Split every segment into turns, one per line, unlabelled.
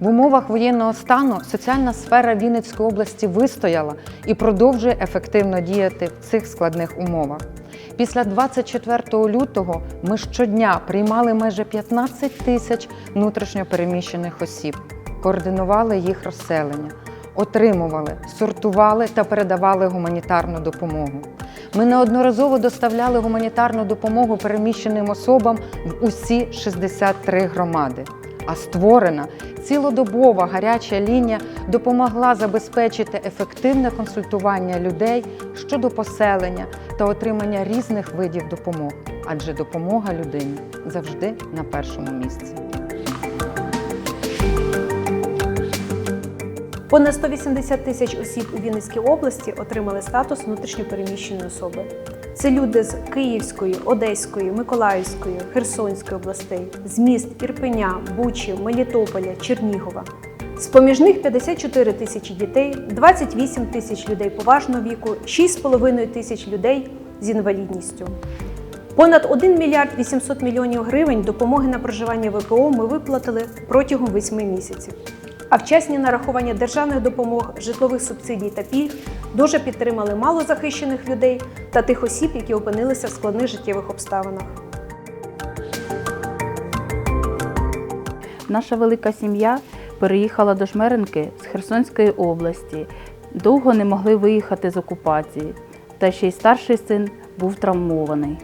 В умовах воєнного стану соціальна сфера Вінницької області вистояла і продовжує ефективно діяти в цих складних умовах. Після 24 лютого ми щодня приймали майже 15 тисяч внутрішньопереміщених осіб, координували їх розселення, отримували, сортували та передавали гуманітарну допомогу. Ми неодноразово доставляли гуманітарну допомогу переміщеним особам в усі 63 громади. А створена цілодобова гаряча лінія допомогла забезпечити ефективне консультування людей щодо поселення та отримання різних видів допомог, адже допомога людині завжди на першому місці.
Понад 180 тисяч осіб у Вінницькій області отримали статус внутрішньопереміщеної особи. Це люди з Київської, Одеської, Миколаївської, Херсонської областей, з міст Ірпеня, Бучі, Мелітополя, Чернігова. З поміж них 54 тисячі дітей, 28 тисяч людей поважного віку, 6,5 тисяч людей з інвалідністю. Понад 1 мільярд 800 мільйонів гривень допомоги на проживання ВПО ми виплатили протягом 8 місяців. А вчасні нарахування державних допомог, житлових субсидій та пільг дуже підтримали малозахищених людей та тих осіб, які опинилися в складних життєвих обставинах.
Наша велика сім'я переїхала до Жмеринки з Херсонської області. Довго не могли виїхати з окупації, та ще й старший син був травмований.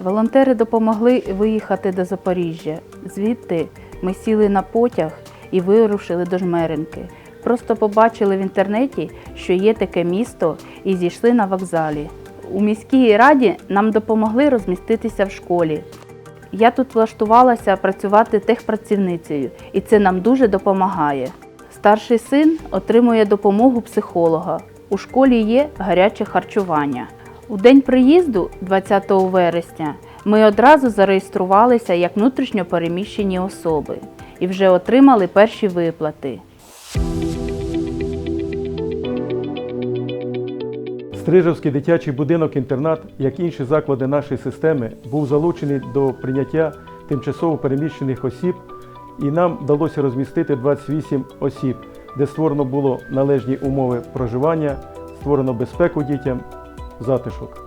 Волонтери допомогли виїхати до Запоріжжя. Звідти ми сіли на потяг і вирушили до Жмеринки. Просто побачили в інтернеті, що є таке місто, і зійшли на вокзалі. У міській раді нам допомогли розміститися в школі. Я тут влаштувалася працювати техпрацівницею, і це нам дуже допомагає. Старший син отримує допомогу психолога. У школі є гаряче харчування. У день приїзду, 20 вересня, ми одразу зареєструвалися як внутрішньо переміщені особи і вже отримали перші виплати.
Стрижевський дитячий будинок-інтернат, як інші заклади нашої системи, був залучений до прийняття тимчасово переміщених осіб, і нам вдалося розмістити 28 осіб, де створено було належні умови проживання, створено безпеку дітям, затишок.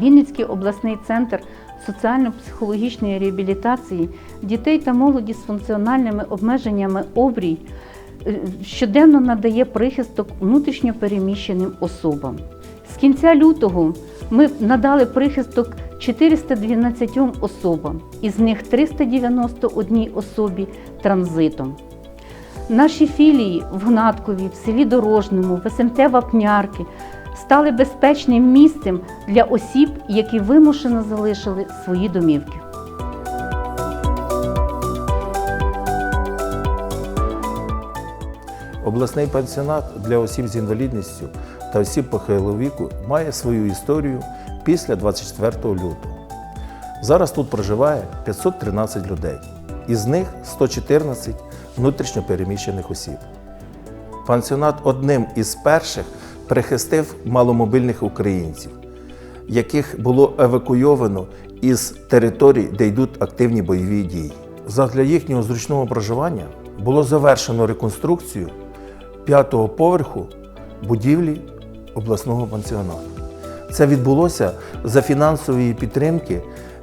Вінницький обласний центр соціально-психологічної реабілітації дітей та молоді з функціональними обмеженнями обрій е, щоденно надає прихисток внутрішньо переміщеним особам. З кінця лютого ми надали прихисток 412 особам, із них 391 особі транзитом. Наші філії в Гнаткові, в селі Дорожному, в СМТ Вапнярки стали безпечним місцем для осіб, які вимушено залишили свої домівки.
Обласний пансіонат для осіб з інвалідністю та осіб похилого віку має свою історію після 24 лютого. Зараз тут проживає 513 людей, із них 114 внутрішньо переміщених осіб. Пансіонат одним із перших прихистив маломобільних українців, яких було евакуйовано із територій, де йдуть активні бойові дії. Задля їхнього зручного проживання було завершено реконструкцію п'ятого поверху будівлі обласного пансіонату. Це відбулося за фінансової підтримки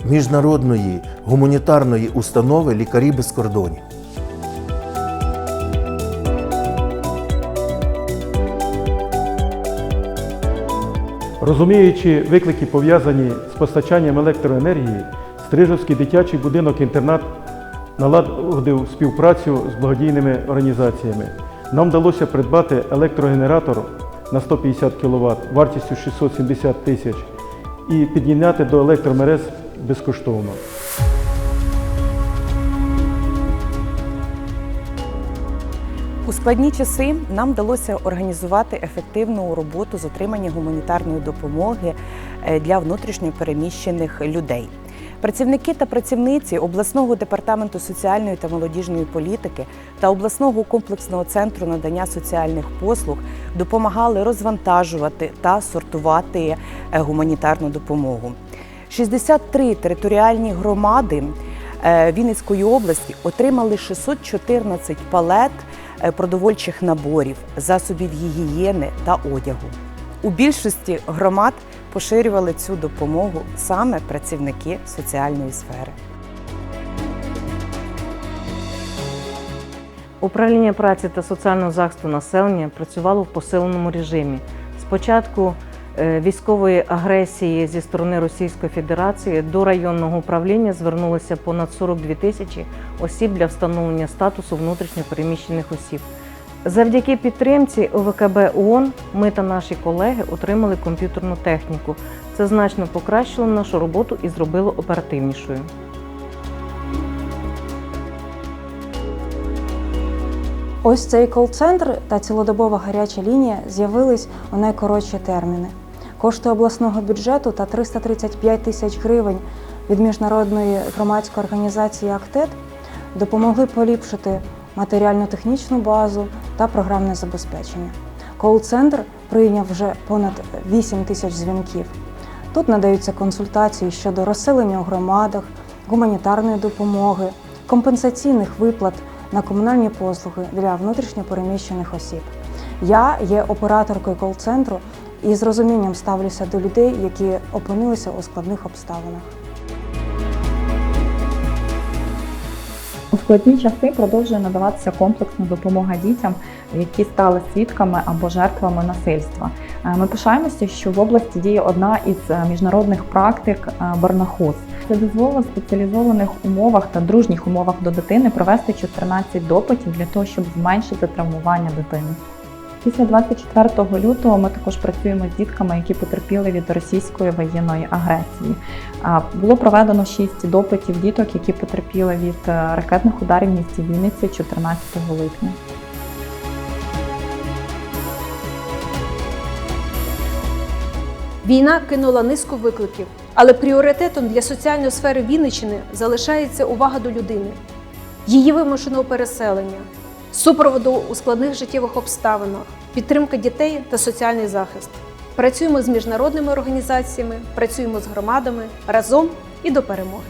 міжнародної гуманітарної установи Лікарі без кордонів.
Розуміючи виклики, пов'язані з постачанням електроенергії, Стрижовський дитячий будинок-інтернат наладив співпрацю з благодійними організаціями. Нам вдалося придбати електрогенератор на 150 кВт вартістю 670 тисяч і під'єднати до електромереж безкоштовно.
У складні часи нам вдалося організувати ефективну роботу з отримання гуманітарної допомоги е, для внутрішньо переміщених людей. Працівники та працівниці обласного департаменту соціальної та молодіжної політики та обласного комплексного центру надання соціальних послуг допомагали розвантажувати та сортувати е, гуманітарну допомогу. 63 територіальні громади Вінницької області отримали 614 палет е, продовольчих наборів, засобів гігієни та одягу. У більшості громад поширювали цю допомогу саме працівники соціальної сфери.
Управління праці та соціального захисту населення працювало в посиленому режимі. Спочатку е, військової агресії зі сторони Російської Федерації до районного управління звернулося понад 42 тисячі осіб для встановлення статусу внутрішньопереміщених осіб. Завдяки підтримці ОВКБ ООН ми та наші колеги отримали комп'ютерну техніку. Це значно покращило нашу роботу і зробило оперативнішою.
Ось цей кол-центр та цілодобова гаряча лінія з'явились у найкоротші терміни. Кошти обласного бюджету та 335 тисяч гривень від міжнародної громадської організації АКТЕД допомогли поліпшити матеріально-технічну базу та програмне забезпечення. Кол-центр прийняв вже понад 8 тисяч дзвінків. Тут надаються консультації щодо розселення у громадах, гуманітарної допомоги, компенсаційних виплат на комунальні послуги для внутрішньопереміщених осіб. Я є операторкою кол-центру і з розумінням ставлюся до людей, які опинилися у складних обставинах.
У складні часи продовжує надаватися комплексна допомога дітям, які стали свідками або жертвами насильства. Е, Ми пишаємося, що в області діє одна із е, міжнародних практик е, Барнахус. Це дозволило в спеціалізованих умовах та дружніх умовах до дитини провести 14 допитів для того, щоб зменшити травмування дитини. Після 24 лютого ми також працюємо з дітками, які потерпіли від російської воєнної агресії. Було проведено 6 допитів діток, які потерпіли від е, ракетних ударів в місті Вінниці 14 липня.
Війна кинула низку викликів, але пріоритетом для соціальної сфери Вінниччини залишається увага до людини, її вимушеного переселення, супроводу у складних життєвих обставинах, підтримка дітей та соціальний захист. Працюємо з міжнародними організаціями, працюємо з громадами разом і до перемоги.